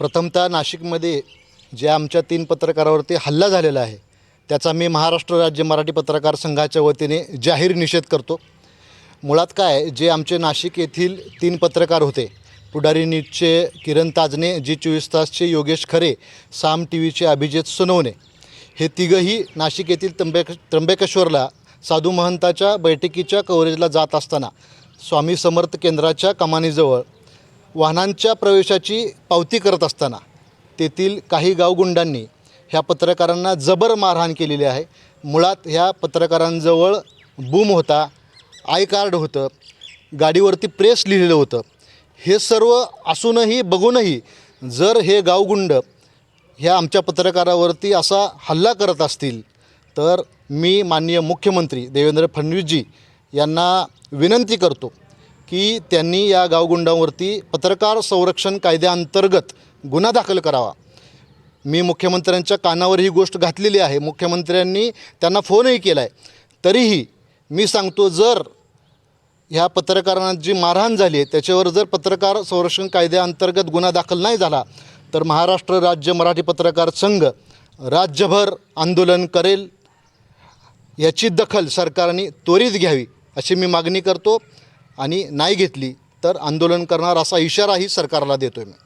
प्रथमतः नाशिकमध्ये जे आमच्या तीन पत्रकारावरती हल्ला झालेला आहे त्याचा मी महाराष्ट्र राज्य मराठी पत्रकार संघाच्या वतीने जाहीर निषेध करतो. मुळात काय जे आमचे नाशिक येथील तीन पत्रकार होते पुढारी न्यूजचे किरण ताजने जी चोवीस तासचे योगेश खरे साम टी व्हीचे अभिजित सोनवणे हे तिघंही नाशिक येथील त्र्यंबेक त्र्यंबकेश्वरला साधू महंताच्या बैठकीच्या कव्हरेजला जात असताना स्वामी समर्थ केंद्राच्या कमानीजवळ वाहनांच्या प्रवेशाची पावती करत असताना तेथील काही गावगुंडांनी ह्या पत्रकारांना जबर मारहाण केलेली आहे. मुळात ह्या पत्रकारांजवळ बूम होता आय कार्ड होतं गाडीवरती प्रेस लिहिलेलं होतं. हे सर्व असूनही बघूनही जर हे गावगुंड ह्या आमच्या पत्रकारावरती असा हल्ला करत असतील तर मी माननीय मुख्यमंत्री देवेंद्र फडणवीसजी यांना विनंती करतो की त्यांनी या गावगुंडांवरती पत्रकार संरक्षण कायद्याअंतर्गत गुन्हा दाखल करावा. मी मुख्यमंत्र्यांच्या कानावर ही गोष्ट घातलेली आहे. मुख्यमंत्र्यांनी त्यांना फोनही केला आहे तरीही मी सांगतो जर ह्या पत्रकारांना जी मारहाण झाली आहे त्याच्यावर जर पत्रकार संरक्षण कायद्याअंतर्गत गुन्हा दाखल नाही झाला तर महाराष्ट्र राज्य मराठी पत्रकार संघ राज्यभर आंदोलन करेल. याची दखल सरकारने त्वरित घ्यावी अशी मी मागणी करतो. आणि नाही घेतली तर आंदोलन करणार असा इशाराही सरकारला देतो आहे मी.